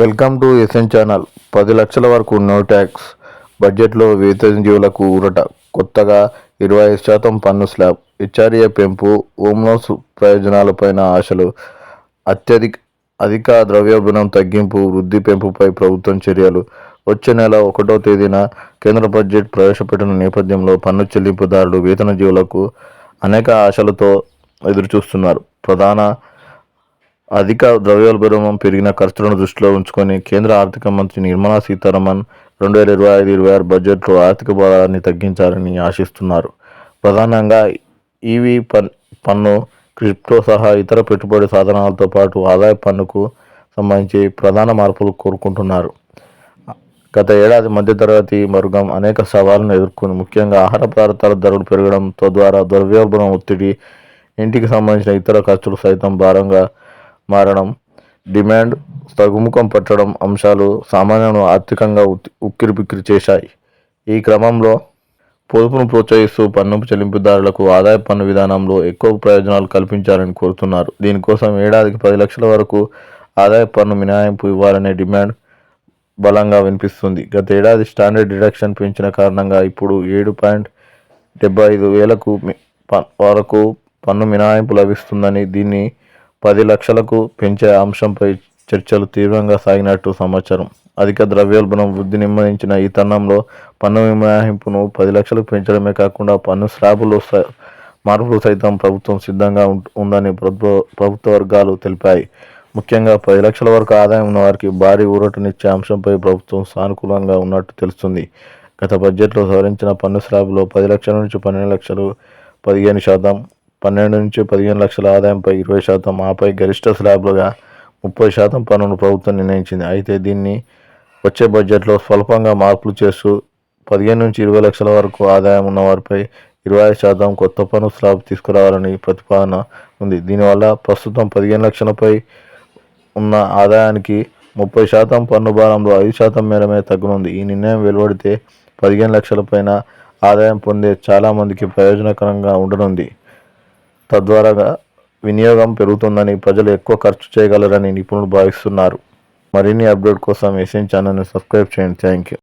Welcome to SN channel. పది లక్షల వరకు నో ట్యాక్స్. బడ్జెట్లో వేతనజీవులకు ఊరట. కొత్తగా ఇరవై ఐదు శాతం పన్ను స్లాబ్. హెచ్ఆర్ఏ పెంపు హోమ్లోన్స్ ప్రయోజనాలపైన ఆశలు. అత్యధిక అధిక ద్రవ్యోల్బణం తగ్గింపు వృద్ధి పెంపుపై ప్రభుత్వం చర్యలు. వచ్చే నెల ఒకటో తేదీన కేంద్ర బడ్జెట్ ప్రవేశపెట్టిన నేపథ్యంలో పన్ను చెల్లింపుదారులు వేతనజీవులకు అనేక ఆశలతో ఎదురుచూస్తున్నారు. ప్రధాన అధిక ద్రవ్యోల్బణం పెరిగిన ఖర్చులను దృష్టిలో ఉంచుకొని కేంద్ర ఆర్థిక మంత్రి నిర్మలా సీతారామన్ రెండు వేల ఇరవై ఐదు ఇరవై ఆరు బడ్జెట్లో ఆర్థిక భారాన్ని తగ్గించాలని ఆశిస్తున్నారు. ప్రధానంగా ఈవీ పన్ పన్ను క్రిప్టో సహా ఇతర పెట్టుబడి సాధనాలతో పాటు ఆదాయ పన్నుకు సంబంధించి ప్రధాన మార్పులు కోరుకుంటున్నారు. గత ఏడాది మధ్యతరగతి వర్గం అనేక సవాళ్ళను ఎదుర్కొని ముఖ్యంగా ఆహార పదార్థాల ధరలు పెరగడంతో ద్వారా ద్రవ్యోల్బణం ఒత్తిడి ఇంటికి సంబంధించిన ఇతర ఖర్చులు సైతం భారంగా మారడం డిమాండ్ తగ్గుముఖం పట్టడం అంశాలు సామాన్యులను ఆర్థికంగా ఉక్కిరిబిక్కిరి చేశాయి. ఈ క్రమంలో పొదుపును ప్రోత్సహిస్తూ పన్ను చెల్లింపుదారులకు ఆదాయ పన్ను విధానంలో ఎక్కువ ప్రయోజనాలు కల్పించాలని కోరుతున్నారు. దీనికోసం ఏడాదికి పది లక్షల వరకు ఆదాయ పన్ను మినహాయింపు ఇవ్వాలనే డిమాండ్ బలంగా వినిపిస్తుంది. గత ఏడాది స్టాండర్డ్ డిడక్షన్ పెంచిన కారణంగా ఇప్పుడు ఏడు పాయింట్ డెబ్బై ఐదు వేలకు మి- ప- వరకు పన్ను మినహాయింపు లభిస్తుందని దీన్ని పది లక్షలకు పెంచే అంశంపై చర్చలు తీవ్రంగా సాగినట్టు సమాచారం. అధిక ద్రవ్యోల్బణం వృద్ధి నిమ్మదించిన ఈ తరుణంలో పన్ను మినహాయింపును పది లక్షలకు పెంచడమే కాకుండా పన్ను స్లాబులో స- మార్పులు సైతం ప్రభుత్వం సిద్ధంగా ఉందని ప్రభుత్వ ప్రభుత్వ వర్గాలు తెలిపాయి. ముఖ్యంగా పది లక్షల వరకు ఆదాయం ఉన్న వారికి భారీ ఊరటనిచ్చే అంశంపై ప్రభుత్వం సానుకూలంగా ఉన్నట్టు తెలుస్తుంది. గత బడ్జెట్లో సవరించిన పన్ను స్లాబ్లో పది లక్షల నుంచి పన్నెండు లక్షలు పదిహేను శాతం పన్నెండు నుంచి పదిహేను లక్షల ఆదాయంపై ఇరవై శాతం ఆపై గరిష్ట స్లాబ్లుగా ముప్పై శాతం పన్నును ప్రభుత్వం నిర్ణయించింది. అయితే దీన్ని వచ్చే బడ్జెట్లో స్వల్పంగా మార్పులు చేస్తూ పదిహేను నుంచి ఇరవై లక్షల వరకు ఆదాయం ఉన్న వారిపై ఇరవై ఐదు శాతం కొత్త పన్ను స్లాబ్ తీసుకురావాలని ప్రతిపాదన ఉంది. దీనివల్ల ప్రస్తుతం పదిహేను లక్షలపై ఉన్న ఆదాయానికి ముప్పై శాతం పన్ను భారంలో ఐదు శాతం మేరమే తగ్గనుంది. ఈ నిర్ణయం వెలువడితే పదిహేను లక్షల పైన ఆదాయం పొందే చాలామందికి ప్రయోజనకరంగా ఉండనుంది. తద్వారా వినియోగం పెరుగుతుందని ప్రజలు ఎక్కువ ఖర్చు చేయగలరని నిపుణులు భావిస్తున్నారు. మరిన్ని అప్డేట్ కోసం ఎస్ఎన్ ఛానల్ని సబ్స్క్రైబ్ చేయండి. Thank you